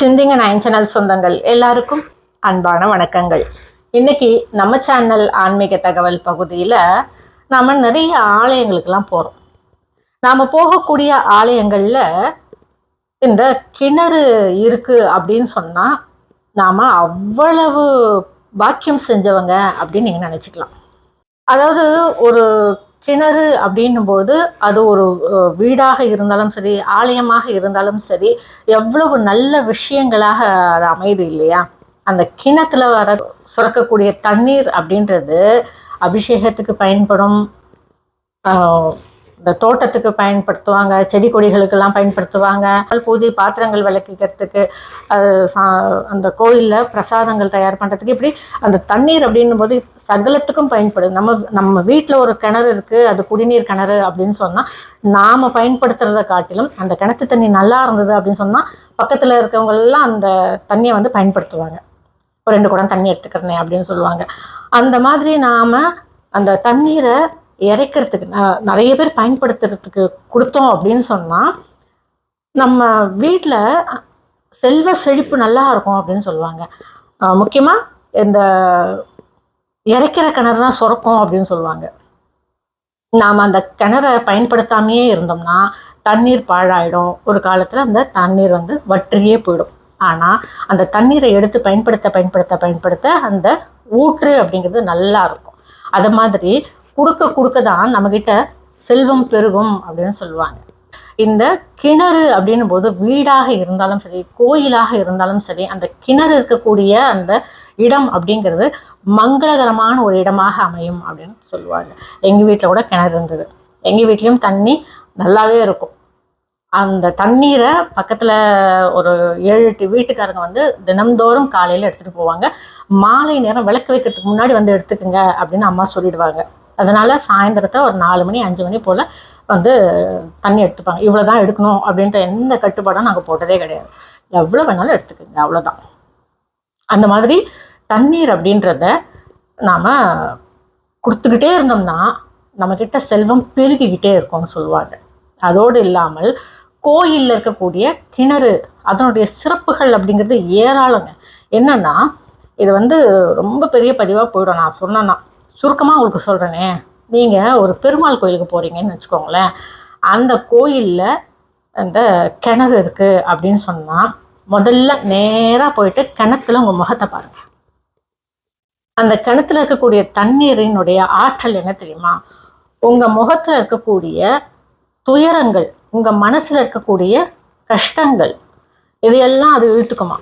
சிந்திங்க nine channel சொந்தங்கள் எல்லாருக்கும் அன்பான வணக்கங்கள். இன்னைக்கு நம்ம சேனல் ஆன்மீக தகவல் பகுதியில் நாம் நிறைய ஆலயங்களுக்கெல்லாம் போகிறோம் நாம் போகக்கூடிய ஆலயங்களில் இந்த கிணறு இருக்குது அப்படின்னு சொன்னால் நாம் அவ்வளவு பாக்கியம் செஞ்சவங்க அப்படின்னு நீங்கள் நினச்சிக்கலாம். அதாவது ஒரு கிணறு அப்படின்னும் போது அது ஒரு வீடாக இருந்தாலும் சரி ஆலயமாக இருந்தாலும் சரி எவ்வளவு நல்ல விஷயங்களாக அது அமையுது இல்லையா? அந்த கிணத்துல வர சுரக்கக்கூடிய தண்ணீர் அப்படின்றது அபிஷேகத்துக்கு பயன்படும். இந்த தோட்டத்துக்கு பயன்படுத்துவாங்க செடி கொடிகளுக்கெல்லாம் பயன்படுத்துவாங்க பூஜை பாத்திரங்கள் விளக்கிக்கிறதுக்கு அது சா- அந்த கோயிலில் பிரசாதங்கள் தயார் பண்ணுறதுக்கு இப்படி அந்த தண்ணீர் அப்படின்னும் போது சகலத்துக்கும் பயன்படுது. நம்ம நம்ம வீட்டில் ஒரு கிணறு இருக்குது அது குடிநீர் கிணறு அப்படின்னு சொன்னால் நாம் பயன்படுத்துகிறத காட்டிலும் அந்த கிணத்து தண்ணி நல்லா இருந்தது அப்படின்னு சொன்னால் பக்கத்தில் இருக்கவங்கெல்லாம் அந்த தண்ணியை வந்து பயன்படுத்துவாங்க. ஒரு ரெண்டு குடம் தண்ணி எடுத்துக்கிறனே அப்படின்னு சொல்லுவாங்க. அந்த மாதிரி நாம் அந்த தண்ணீரை இறைக்கிறதுக்கு நிறைய பேர் பயன்படுத்துறதுக்கு கொடுத்தோம் அப்படின்னு சொன்னால் நம்ம வீட்டில் செல்வ செழிப்பு நல்லா இருக்கும் அப்படின்னு சொல்லுவாங்க. முக்கியமாக இந்த இறைக்கிற கிணறு தான் சுரக்கும் அப்படின்னு சொல்லுவாங்க. நாம் அந்த கிணறை பயன்படுத்தாமையே இருந்தோம்னா தண்ணீர் பாழாயிடும். ஒரு காலத்தில் அந்த தண்ணீர் வந்து வற்றியே போயிடும். ஆனால் அந்த தண்ணீரை எடுத்து பயன்படுத்த பயன்படுத்த பயன்படுத்த அந்த ஊற்று அப்படிங்கிறது நல்லா இருக்கும். அது மாதிரி கொடுக்க கொடுக்க தான் நம்மக்கிட்ட செல்வம் பெருகும் அப்படின்னு சொல்லுவாங்க. இந்த கிணறு அப்படின்னும் போது வீடாக இருந்தாலும் சரி கோயிலாக இருந்தாலும் சரி அந்த கிணறு இருக்கக்கூடிய அந்த இடம் அப்படிங்கிறது மங்களகரமான ஒரு இடமாக அமையும் அப்படின்னு சொல்லுவாங்க. எங்கள் வீட்டில் கூட கிணறு இருந்தது. எங்கள் வீட்லேயும் தண்ணி நல்லாவே இருக்கும். அந்த தண்ணீரை பக்கத்தில் ஒரு ஏழு எட்டு வீட்டுக்காரங்க வந்து தினம்தோறும் காலையில் எடுத்துகிட்டு போவாங்க. மாலை நேரம் விளக்கு வைக்கிறதுக்கு முன்னாடி வந்து எடுத்துக்கோங்க அப்படின்னு அம்மா சொல்லிடுவாங்க. அதனால் சாயந்தரத்தை ஒரு நாலு மணி அஞ்சு மணி போல் வந்து தண்ணி எடுத்துப்பாங்க. இவ்வளோ தான் எடுக்கணும் அப்படின்ற எந்த கட்டுப்பாடும் நாங்கள் போட்டதே கிடையாது. எவ்வளோ வேணாலும் எடுத்துக்கோங்க அவ்வளோதான் அந்த மாதிரி தண்ணீர் அப்படின்றத நாம் கொடுத்துக்கிட்டே இருந்தோம்னா நம்மக்கிட்ட செல்வம் பெருகிக்கிட்டே இருக்கும்னு சொல்லுவாங்க. அதோடு இல்லாமல் கோயிலில் இருக்கக்கூடிய கிணறு அதனுடைய சிறப்புகள் அப்படிங்கிறது ஏராளங்க. என்னென்னா இது வந்து ரொம்ப பெரிய பதிவாக போயிடும். நான் சொன்னேன்னா சுருக்கமாக உங்களுக்கு சொல்கிறேனே நீங்கள் ஒரு பெருமாள் கோயிலுக்கு போகிறீங்கன்னு வச்சுக்கோங்களேன். அந்த கோயிலில் அந்த கிணறு இருக்குது அப்படின்னு சொன்னால் முதல்ல நேராக போயிட்டு கிணத்துல உங்கள் முகத்தை பாருங்கள் அந்த கிணத்துல இருக்கக்கூடிய தண்ணீரினுடைய ஆற்றல் என்ன தெரியுமா? உங்கள் முகத்தில் இருக்கக்கூடிய துயரங்கள் உங்கள் மனசில் இருக்கக்கூடிய கஷ்டங்கள் இதையெல்லாம் அது இழுத்துக்குமா?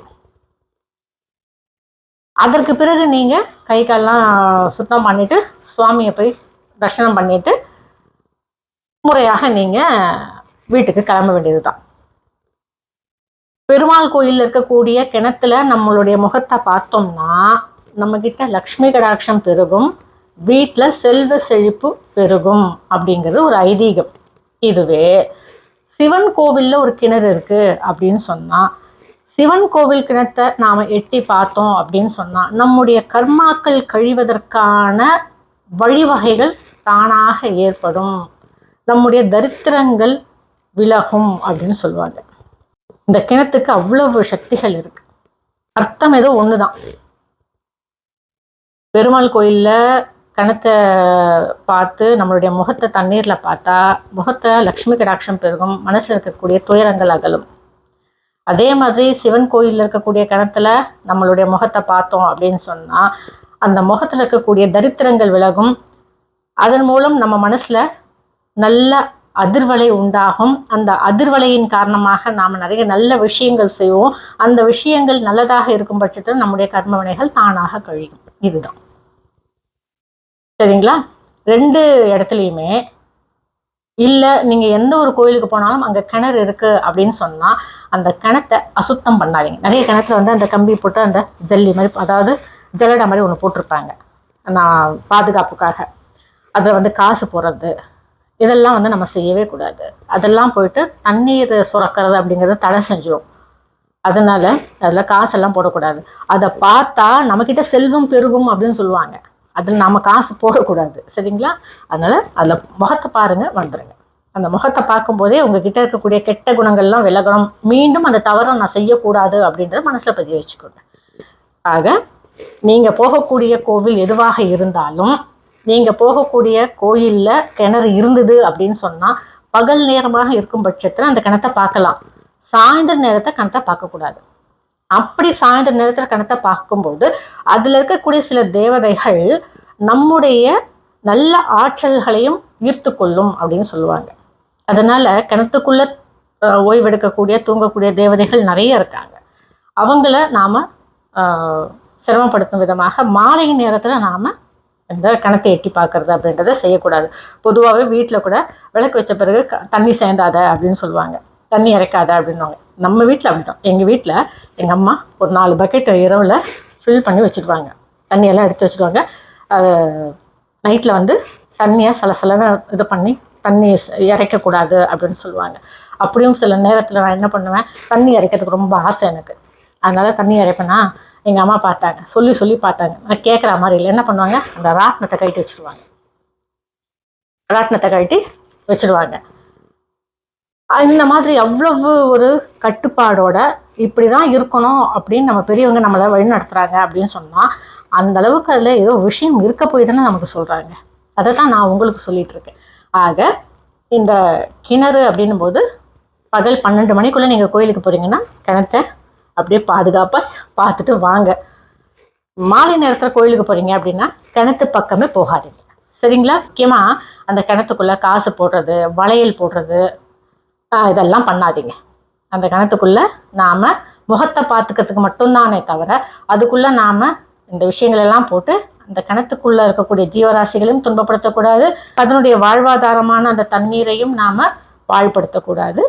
அதற்கு பிறகு நீங்கள் கை கால்லாம் சுத்தம் பண்ணிட்டு சுவாமியை போய் தரிசனம் பண்ணிட்டு முறையாக நீங்கள் வீட்டுக்கு கிளம்ப வேண்டியது தான் பெருமாள் கோயிலில் இருக்கக்கூடிய கிணத்துல நம்மளுடைய முகத்தை பார்த்தோம்னா நம்மக்கிட்ட லக்ஷ்மி கடாட்சம் பெருகும் வீட்டில் செல்வ செழிப்பு பெருகும் அப்படிங்கிறது ஒரு ஐதீகம். இதுவே சிவன் கோவிலில் ஒரு கிணறு இருக்குது அப்படின்னு சொன்னால் சிவன் கோவில் கிணத்தை நாம் எட்டி பார்த்தோம் அப்படின்னு சொன்னால் நம்முடைய கர்மாக்கள் கழிவதற்கான வழிவகைகள் தானாக ஏற்படும். நம்முடைய தரித்திரங்கள் விலகும் அப்படின்னு சொல்லுவாங்க. இந்த கிணத்துக்கு அவ்வளவு சக்திகள் இருக்குது அர்த்தம் ஏதோ ஒன்று தான் பெருமாள் கோயிலில் கிணத்தை பார்த்து நம்மளுடைய முகத்தை தண்ணீரில் பார்த்தா முகத்தை லக்ஷ்மி கடாட்சம் பெருகும் மனசில் இருக்கக்கூடிய துயரங்கள் அகலும். அதே மாதிரி சிவன் கோயிலில் இருக்கக்கூடிய கிணத்துல நம்மளுடைய முகத்தை பார்த்தோம் அப்படின்னு சொன்னால் அந்த முகத்தில் இருக்கக்கூடிய தரித்திரங்கள் விலகும். அதன் மூலம் நம்ம மனசில் நல்ல அதிர்வலை உண்டாகும். அந்த அதிர்வலையின் காரணமாக நாம் நிறைய நல்ல விஷயங்கள் செய்வோம். அந்த விஷயங்கள் நல்லதாக இருக்கும் பட்சத்தில் நம்முடைய கர்ம வினைகள் தானாக கழியும். இதுதான். சரிங்களா? ரெண்டு இடத்துலையுமே இல்லை நீங்கள் எந்த ஒரு கோயிலுக்கு போனாலும் அங்கே கிணறு இருக்குது அப்படின்னு சொன்னால் அந்த கிணத்தை அசுத்தம் பண்ணாதீங்க. நிறைய கிணத்துல வந்து அந்த கம்பி போட்டு அந்த ஜல்லி மாதிரி அதாவது ஜல்லடை மாதிரி ஒன்று போட்டிருப்பாங்க. நான் பாதுகாப்புக்காக. அதில் வந்து காசு போடுறது இதெல்லாம் வந்து நம்ம செய்யவே கூடாது. அதெல்லாம் போயிட்டு தண்ணீர் சுரக்கிறது அப்படிங்கிறத தடை செஞ்சிடும் அதனால் அதில் காசெல்லாம் போடக்கூடாது. அதை பார்த்தா நம்மக்கிட்ட செல்வம் பெருகும் அப்படின்னு சொல்லுவாங்க. அதில் நம்ம காசு போடக்கூடாது. சரிங்களா? அதனால் அதில் முகத்தை பாருங்கள் வந்துடுங்க அந்த முகத்தை பார்க்கும்போதே உங்ககிட்ட இருக்கக்கூடிய கெட்ட குணங்கள்லாம் விலகணும். மீண்டும் அந்த தவறை நான் செய்யக்கூடாது அப்படின்றத மனசில் பதிய வச்சுக்கோங்க. ஆக நீங்கள் போகக்கூடிய கோவில் எதுவாக இருந்தாலும் நீங்கள் போகக்கூடிய கோயிலில் கிணறு இருந்தது அப்படின்னு சொன்னால் பகல் நேரமாக இருக்கும் பட்சத்தில் அந்த கிணத்தை பார்க்கலாம். சாயந்தர நேரத்தை கிணத்தை பார்க்கக்கூடாது. அப்படி சாயந்தர நேரத்தில் கிணத்தை பார்க்கும்போது அதில் இருக்கக்கூடிய சில தேவதைகள் நம்முடைய நல்ல ஆற்றல்களையும் ஈர்த்து கொள்ளும் அப்படின்னு சொல்லுவாங்க. அதனால கிணத்துக்குள்ள ஓய்வெடுக்கக்கூடிய தூங்கக்கூடிய தேவதைகள் நிறைய இருக்காங்க. அவங்கள நாம் சிரமப்படுத்தும் விதமாக மாலை நேரத்தில் நாம் இந்த கிணத்தை எட்டி பார்க்கறது அப்படின்றத செய்யக்கூடாது. பொதுவாகவே வீட்டில் கூட விளக்கு வச்ச பிறகு தண்ணி சேர்ந்தாத அப்படின்னு சொல்லுவாங்க. தண்ணி இறக்காத அப்படின்னுவாங்க. நம்ம வீட்டில் அப்படிதான் எங்கள் வீட்டில் எங்கள் அம்மா ஒரு நாலு பக்கெட் இரவில் ஃபில் பண்ணி வச்சுருவாங்க தண்ணியெல்லாம் எடுத்து வச்சுருவாங்க. நைட்டில் வந்து தண்ணியை சலசலன்னு இது பண்ணி தண்ணி இறைக்கக்கூடாது அப்படின்னு சொல்லுவாங்க. அப்படியும் சில நேரத்தில் நான் என்ன பண்ணுவேன்? தண்ணி இறைக்கிறதுக்கு ரொம்ப ஆசை எனக்கு. அதனால் தண்ணி இறைப்பேனா? எங்கள் அம்மா பார்த்தாங்க. சொல்லி சொல்லி பார்த்தாங்க. நான் கேட்குற மாதிரி இல்லை. என்ன பண்ணுவாங்க? அந்த ராட்டினத்தை கழட்டி வச்சுருவாங்க. ராட்டினத்தை கழட்டி வச்சுருவாங்க. இந்த மாதிரி அவ்வளவு ஒரு கட்டுப்பாடோட இப்படி தான் இருக்கணும் அப்படின்னு நம்ம பெரியவங்க நம்மளை வழி நடத்துகிறாங்க அப்படின்னு சொன்னால் அந்த அளவுக்கு அதில் ஏதோ விஷயம் இருக்க போய் தானே நமக்கு சொல்கிறாங்க அதை தான் நான் உங்களுக்கு சொல்லிட்டு இருக்கேன். ஆக இந்த கிணறு அப்படின்னும் போது பகல் பன்னெண்டு மணிக்குள்ளே நீங்கள் கோயிலுக்கு போகிறீங்கன்னா கிணத்தை அப்படியே பாதுகாப்பாக பார்த்துட்டு வாங்க. மாலை நேரத்தில் கோயிலுக்கு போகிறீங்க அப்படின்னா கிணத்து பக்கமே போகாதீங்க. சரிங்களா? முக்கியமாக அந்த கிணத்துக்குள்ளே காசு போடுறது வளையல் போடுறது இதெல்லாம் பண்ணாதீங்க. அந்த கிணத்துக்குள்ளே நாம் முகத்தை பார்த்துக்கிறதுக்கு மட்டும்தானே தவிர அதுக்குள்ளே நாம் இந்த விஷயங்கள் எல்லாம் போட்டு அந்த கிணத்துக்குள்ளே இருக்கக்கூடிய ஜீவராசிகளையும் துன்பப்படுத்தக்கூடாது. அதனுடைய வாழ்வாதாரமான அந்த தண்ணீரையும் நாம் வாழ்படுத்தக்கூடாது.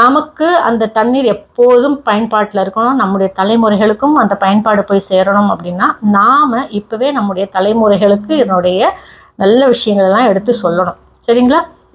நமக்கு அந்த தண்ணீர் எப்போதும் பயன்பாட்டில் இருக்கணும். நம்முடைய தலைமுறைகளுக்கும் அந்த பயன்பாடு போய் சேரணும் அப்படின்னா நாம் இப்போவே நம்முடைய தலைமுறைகளுக்கு என்னுடைய நல்ல விஷயங்களெல்லாம் எடுத்து சொல்லணும். சரிங்களா?